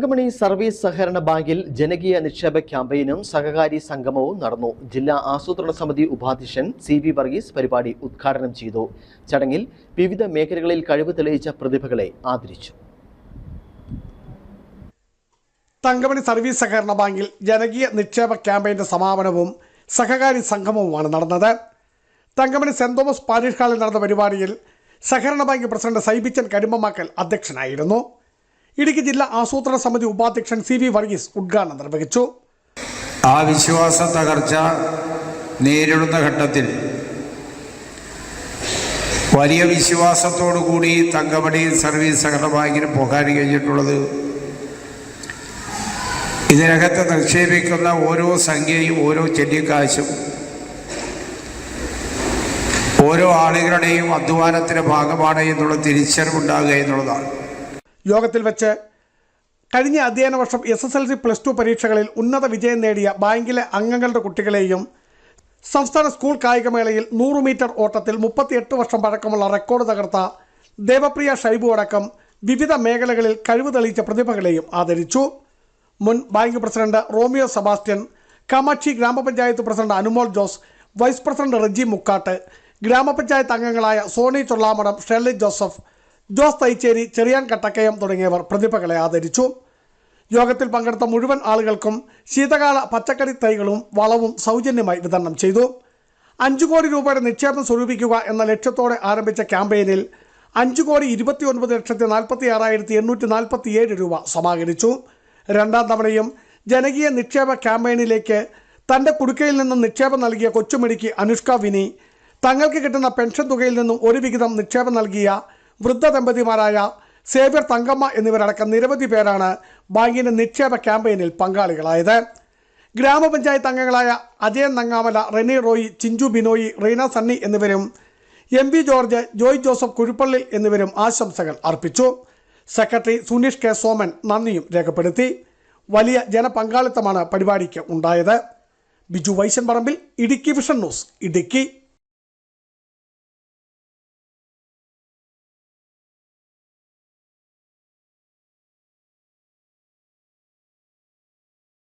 Thankamani service സഹകരണ ബാങ്കിൽ ജനകീയ നിക്ഷേപ ക്യാമ്പയിനും സഹകാരി സംഗമവും നടന്നു. ജില്ലാ ആസൂത്രണ സമിതി ഉപാധ്യക്ഷൻ സി വി വർഗീസ് പരിപാടി ഉദ്ഘാടനം ചെയ്തു. ചടങ്ങിൽ വിവിധ മേഖലകളിൽ കഴിവ് തെളിയിച്ച പ്രതിഭകളെ ആദരിച്ചു. തങ്കമണി സർവീസ് സഹകരണ ബാങ്കിൽ ജനകീയ നിക്ഷേപ ക്യാമ്പയിന്റെ സമാപനവും സഹകാരി സംഗമവുമാണ് നടന്നത്. തങ്കമണി സെന്റ് തോമസ് പാരീഷ് ഹാളിൽ നടന്ന പരിപാടിയിൽ സഹകരണ ബാങ്ക് പ്രസിഡന്റ് സൈബിച്ചൻ കരിമ്പമാക്കൽ അധ്യക്ഷനായിരുന്നു. ഇടുക്കി ജില്ലാ ആസൂത്രണ സമിതി ഉപാധ്യക്ഷൻ സി വി വർഗീസ് ഉദ്ഘാടനം നിർവഹിച്ചു. ആ വിശ്വാസ തകർച്ച നേരിടുന്ന ഘട്ടത്തിൽ വലിയ വിശ്വാസത്തോടു കൂടി തങ്കമണി സർവീസ് സഹകരണ ബാങ്കിന് പോകാൻ കഴിഞ്ഞിട്ടുള്ളത് ഇതിനകത്ത് നിക്ഷേപിക്കുന്ന ഓരോ സംഖ്യയും ഓരോ ചെല്ലിക്കാശും ഓരോ ആളുകളുടെയും അധ്വാനത്തിന്റെ ഭാഗമാണ് എന്നുള്ള തിരിച്ചറിവുണ്ടാകുക എന്നുള്ളതാണ്. യോഗത്തിൽ വെച്ച് കഴിഞ്ഞ അധ്യയന വർഷം S S L C plus two പരീക്ഷകളിൽ ഉന്നത വിജയം നേടിയ ബാങ്കിലെ അംഗങ്ങളുടെ കുട്ടികളെയും സംസ്ഥാന സ്കൂൾ കായികമേളയിൽ നൂറ് മീറ്റർ ഓട്ടത്തിൽ മുപ്പത്തിയെട്ട് വർഷം പഴക്കമുള്ള റെക്കോർഡ് തകർത്ത ദേവപ്രിയ ഷൈബു അടക്കം വിവിധ മേഖലകളിൽ കഴിവ് തെളിയിച്ച പ്രതിഭകളെയും ആദരിച്ചു. മുൻ bank president Romeo Sebastian Kamakshi gram panchayat president Anumol Jose vice president Reji Mukkattu gram panchayat അംഗങ്ങളായ സോണി ചൊള്ളാമടം ഷെർലി ജോസഫ് ജോസ് തൈച്ചേരി ചെറിയാൻ കട്ടക്കയം തുടങ്ങിയവർ പ്രതിഭകളെ ആദരിച്ചു. യോഗത്തിൽ പങ്കെടുത്ത മുഴുവൻ ആളുകൾക്കും ശീതകാല പച്ചക്കറി തൈകളും വളവും സൗജന്യമായി വിതരണം ചെയ്തു. അഞ്ചു കോടി രൂപയുടെ നിക്ഷേപം സ്വരൂപിക്കുക എന്ന ലക്ഷ്യത്തോടെ ആരംഭിച്ച ക്യാമ്പയിനിൽ അഞ്ചു കോടി ഇരുപത്തി ഒൻപത് ലക്ഷത്തി നാൽപ്പത്തി ആറായിരത്തി എണ്ണൂറ്റി നാൽപ്പത്തി ഏഴ് രൂപ സമാഹരിച്ചു. രണ്ടാം തവണയും ജനകീയ നിക്ഷേപ ക്യാമ്പയിനിലേക്ക് തന്റെ കുടുക്കയിൽ നിന്നും നിക്ഷേപം നൽകിയ കൊച്ചുമിടിക്ക് അനുഷ്ക വിനി തങ്ങൾക്ക് കിട്ടുന്ന പെൻഷൻ തുകയിൽ നിന്നും ഒരു വിഹിതം നിക്ഷേപം നൽകിയ വൃദ്ധ ദമ്പതിമാരായ സേവ്യർ തങ്കമ്മ എന്നിവരടക്കം നിരവധി പേരാണ് ബാങ്കിന്റെ നിക്ഷേപ ക്യാമ്പയിനിൽ പങ്കാളികളായത്. ഗ്രാമപഞ്ചായത്ത് അംഗങ്ങളായ അജയൻ നങ്ങാമല റെനി റോയി ചിഞ്ചു ബിനോയി റീന സണ്ണി എന്നിവരും എം വി ജോർജ് ജോയ് ജോസഫ് കുഴിപ്പള്ളി എന്നിവരും ആശംസകൾ അർപ്പിച്ചു. സെക്രട്ടറി സുനീഷ് കെ സോമൻ നന്ദിയും രേഖപ്പെടുത്തി. വലിയ ജനപങ്കാളിത്തമാണ് പരിപാടിക്ക് ഉണ്ടായത്. ബിജു വൈശൻ പറമ്പിൽ ഇടുക്കി വിഷൻ ന്യൂസ് ഇടുക്കി.